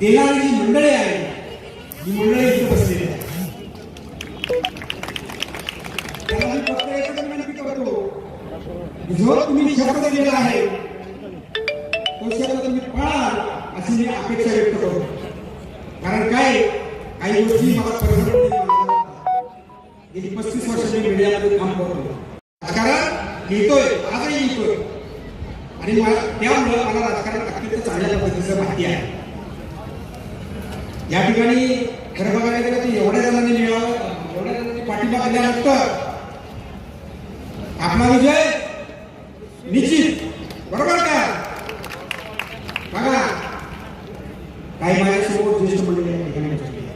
देणारी जी मंडळी आहे ही मंडळी इथे बसलेली आहे जो तुम्ही शब्द दिलेला आहे तो शब्द तुम्ही पाळाल अशी मी अपेक्षा व्यक्त करतो. कारण काय काही गोष्टी मला गेली पस्तीस वर्ष मी मीडियामध्ये काम करतो. राजकारण लिहितोय आजही लिहितोय. आणि त्यामुळं मला राजकारण अत्यंत चांगल्या पद्धतीचं माहिती आहे. या ठिकाणी खरं बघायला गेलं तर एवढ्या जणांनी मिळावं एवढ्या जणांनी पाठिंबा दिल्यानंतर आपला विजय निश्चित. बरोबर का? बघा काही माझ्यासमोर ज्येष्ठ मंडळी या ठिकाणी बसलेली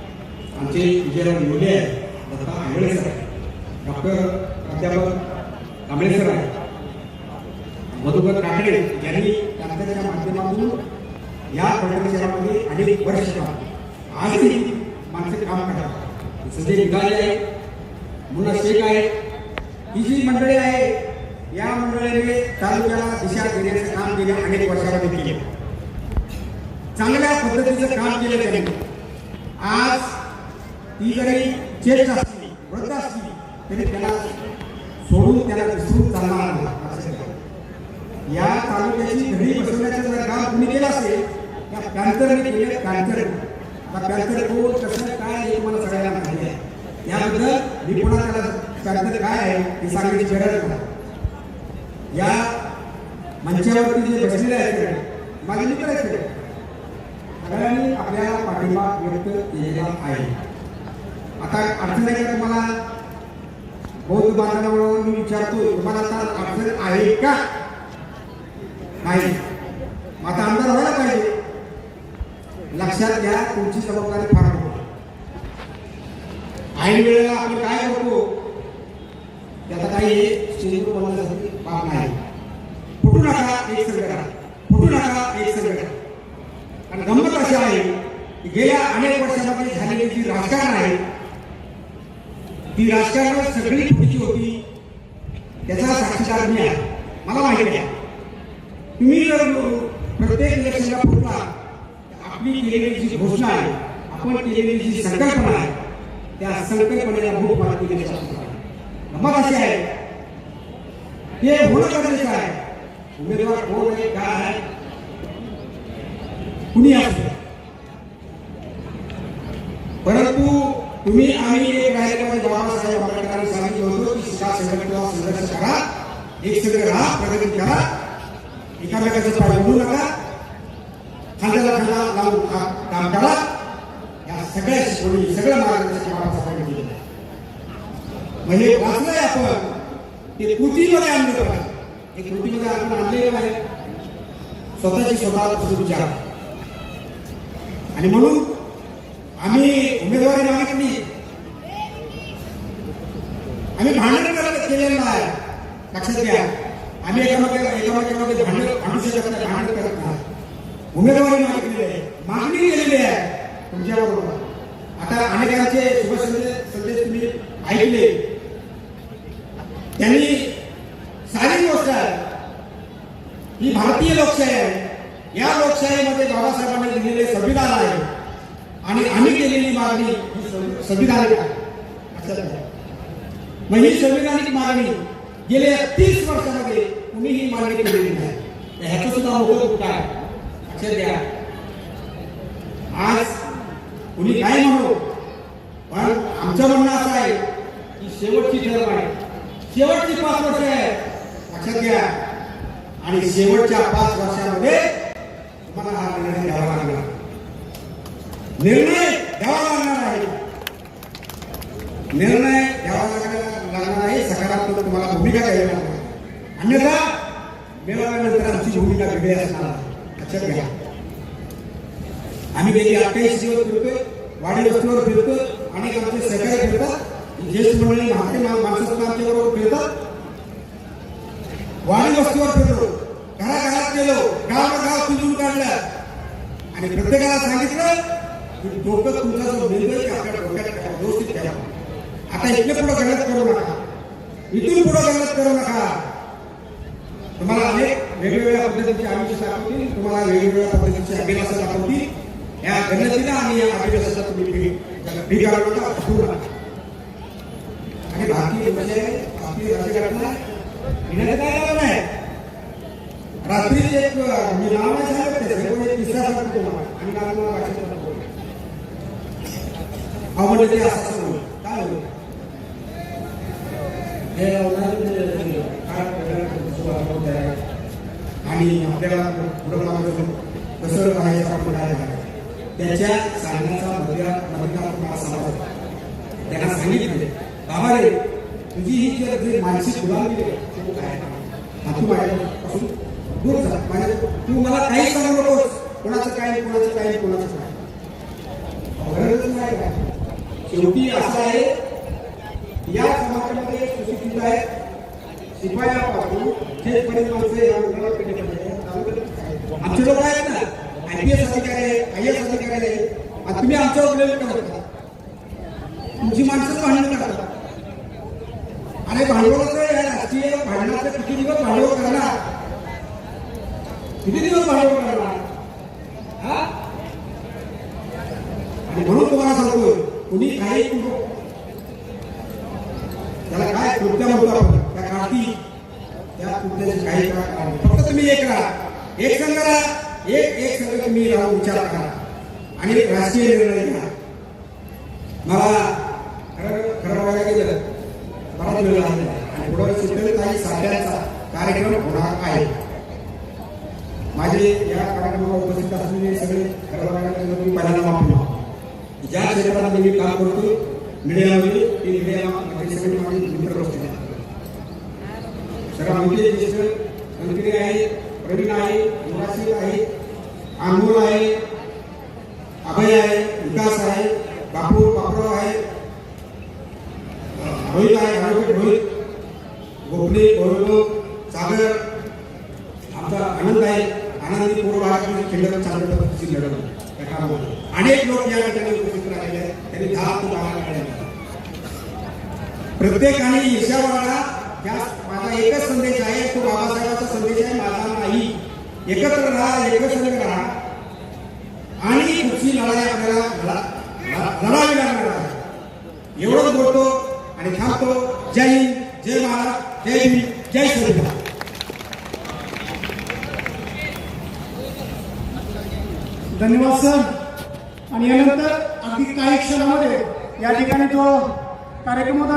आमचे विजयराव निवडे आहेत. दत्ता आंबळे सर आहेत. डॉक्टर प्राध्यापक आंबळे सर आहेत. मधुकर काकडे यांनी त्यांच्या माध्यमातून या परिसरामध्ये अनेक वर्ष काम आजही माणसं काम करतात संजय निघाले आहे मुन्ना शेख आहे ही जी मंडळी आहे या मंडळीने तालुक्याला दिशा देण्याचं काम गेल्या अनेक वर्षामध्ये केले. चांगल्या पद्धतीचं काम केलं त्यांनी. आज ती जरी ज्येष्ठ असली वृद्ध असली तरी त्याला सोडून त्याला विसरून चालणार नाही या तालुक्याची घडी बसवण्याचं जर काम कुणी केलं असेल त्या पॅन्थरने केलं पॅन्थर पॅन्थर कोण कसं काय हे तुम्हाला सगळ्यांना माहिती आहे. याबद्दल मी पुन्हा त्याला पॅन्थर काय आहे हे सांगण्याची गरज नाही. या मंचावरती जे बसलेले आहेत सगळे, माझे मित्र आहेत सगळ्यांनी आपल्याला पाठिंबा व्यक्त केलेला आहे. आता अडचण आहे का तुम्हाला? बौद्ध बांधवांना मी विचारतो तुम्हाला आता अडचण आहे का? नाही मग आता आमदार व्हायला पाहिजे लक्षात घ्या तुमची जबाबदारी फार मोठी ऐन वेळेला आपण काय करतो? त्याचा काही स्टेजवर बनवण्यासाठी बाब नाही फुटू नका एक सगळं करा. फुटू नका एक सगळं करा. आणि गंमत अशी आहे की गेल्या अनेक वर्षांमध्ये झालेली जी राजकारण आहे ती राजकारण सगळी फुटीची होती. त्याचा साक्षीदार मी आहे. मला माहिती आहे. तुम्ही जर प्रत्येक इलेक्शनला फुटला आपली केलेली जी घोषणा आहे, आपण केलेली जी संकल्पना आहे, त्या संकल्पनेला भूक अशी आहे ते होणं गरजेचं आहे. उमेदवार कोण आहे काय आहे? कुणी असो. परंतु तुम्ही आम्ही एक बाबासाहेब आंबेडकरांनी सांगितलं होतं की संघटना संघर्ष करा, एक राहा, प्रगती करा. एकामेकाचं नका. खांद्याला खांदा लावून का- काम करा या सगळ्या शिकवणी सगळ्या मार्गदर्शन बाबासाहेबांनी दिलेलं आहे मग हे वाचलंय आपण. ते कृतीमध्ये आणलं पाहिजे हे कृतीमध्ये आपण आणलेलं आहे स्वतःची स्वतः विचार. आणि म्हणून आम्ही उमेदवारी मागितली आम्ही भांडण करत केलेलं नाही. लक्षात घ्या. आम्ही एकामेका एकामेकामध्ये भांडण भांडू शकत नाही. उमेदवारी मागितलेली आहे मागणी केलेली आहे तुमच्याबरोबर. आता अनेकांचे शुभ संदेश संदेश तुम्ही ऐकले. त्यांनी सारी गोष्ट ही भारतीय लोकशाही आहे. या लोकशाहीमध्ये बाबासाहेबांनी लिहिलेले संविधान आहे. आणि आम्ही केलेली मागणी ही संविधानिक आहे. मग ही संविधानिक मागणी गेल्या तीस वर्षामध्ये कुणीही मागणी केलेली नाही. ह्याचं सुद्धा मोठं कुठं लक्ष द्या. घ्या आज कुणी काय म्हणू? पण आमचं म्हणणं असं आहे की शेवटची ठरव आहे. शेवटची पाच वर्ष आहे. लक्षात घ्या. आणि शेवटच्या पाच वर्षामध्ये तुम्हाला हा निर्णय घ्यावा लागणार. निर्णय घ्यावा लागणार आहे. निर्णय घ्यावा लागणार लागणार आहे. सकारात्मक तुम्हाला भूमिका घ्यावी लागणार. अन्यथा मेळाव्यानंतर आमची भूमिका वेगळी असणार. आहे. लक्षात घ्या आम्ही गेली अठ्ठावीस दिवस फिरतोय वाडी वस्तीवर फिरतोय अनेक आमचे सहकारी फिरतात ज्येष्ठ मंडळी महात्मे मा- माणसं सुद्धा आमच्याबरोबर फिरतात वाडी वस्तीवर फिरलो घराघरात गेलो गावागाव फिरून काढलं आणि प्रत्येकाला सांगितलं की डोकं तुमचा जो निर्णय आहे, आपल्या डोक्यात ठेवा, व्यवस्थित ठेवा आता इथले पुढे गणत करू नका इथून पुढे गणत करू नका तुम्हाला अनेक वेगवेगळ्या पद्धतीचे आयुष्य दाखवतील तुम्हाला वेगवेगळ्या पद्धतीचे अभिलाषा दाखवतील या गणतीला आणि या अभिवासाचा तुम्ही भी- बिघाडू नका फसवू नका आणि भारतीय म्हणजे आपली राजघटना घेण्याचं काय कारण आहे रात्री एक अं, मी नाव नाही सांगत त्याचं, पण एक किस्सा सांगतो तुम्हाला. आणि काल मला वाचायचं होतं. अहो म्हणजे ते असं असं होईल. काय होईल हे आणि आपल्याला पुढं कसं राहायचं आपण काय त्याच्या सांगण्याचा मध्या मधला तुम्हाला समाज होता. त्यांना सांगितलं बाबा रे तुझी ही जी जी मानसिक गुलामी आहे, काय तू माझ्यापासून दूर जा. माझ्या तू मला काही सांगू नकोस. कोणाचं काय कोणाचं काय कोणाचं काय गरजच नाही. काय शेवटी असं आहे या समाजामध्ये सुशिक्षित आहेत शिपायापासून जेथपर्यंत माणसं या मुलाला आमचे लोक आहेत ना आय पी एस अधिकारी आहे आय एस अधिकारी आहे आणि तुम्ही आमच्या प्रेम करता तुमची माणसं भांडण करतात आणि भांडवलाचं या राष्ट्रीय भांडणाचं किती दिवस भांडवल करणार किती दिवस भांडवल करणार हा? आणि म्हणून तुम्हाला सांगतोय कुणी काही त्याला काय कृत्य म्हणतो आपण त्या काही काळ फक्त तुम्ही एक राहा. एक संघ राहा. एक एक संघ तुम्ही राहून विचार करा. आणि एक राजकीय निर्णय घ्या. मला खरं खरं बघायला गेलं बराच वेळ लागला. आणि पुढे सुटेल काही साध्यांचा कार्यक्रम होणार आहे. माझे या कार्यक्रमाला उपस्थित असलेले सगळे खरं बघायला गेलं तर पहिल्यांदा माफी ज्या क्षेत्रात मी काम करतो मीडियामध्ये ते मीडिया सगळे माझे मित्र बसलेले आहेत. सगळा म्हणजे ज्येष्ठ मंत्री आहे प्रवीण आहे युवराज आहे आंबोल आहे अभय आहे विकास आहे बापू बापराव आहे रोहित आहे ॲडव्होकेट रोहित गोपने गौरव सागर आमचा आनंद आहे आनंदी पूर्व भागात खेळत चालत लढवलं अनेक लोक या ठिकाणी उपस्थित राहिलेले आहेत. त्यांनी दहा ते बारा गाड्या प्रत्येकाने ईशावाला या माझा एकच संदेश आहे तो बाबासाहेबांचा संदेश आहे माझा नाही. एकत्र राहा एकच राहा. आणि कुठची लढाई आपल्याला लढावी लागणार आहे. एवढंच बोलतो आणि थांबतो. जय हिंद जय महाराज जय हिंद जय संविधान धन्यवाद सर. आणि यानंतर अगदी काही क्षणामध्ये या ठिकाणी तो कार्यक्रम होता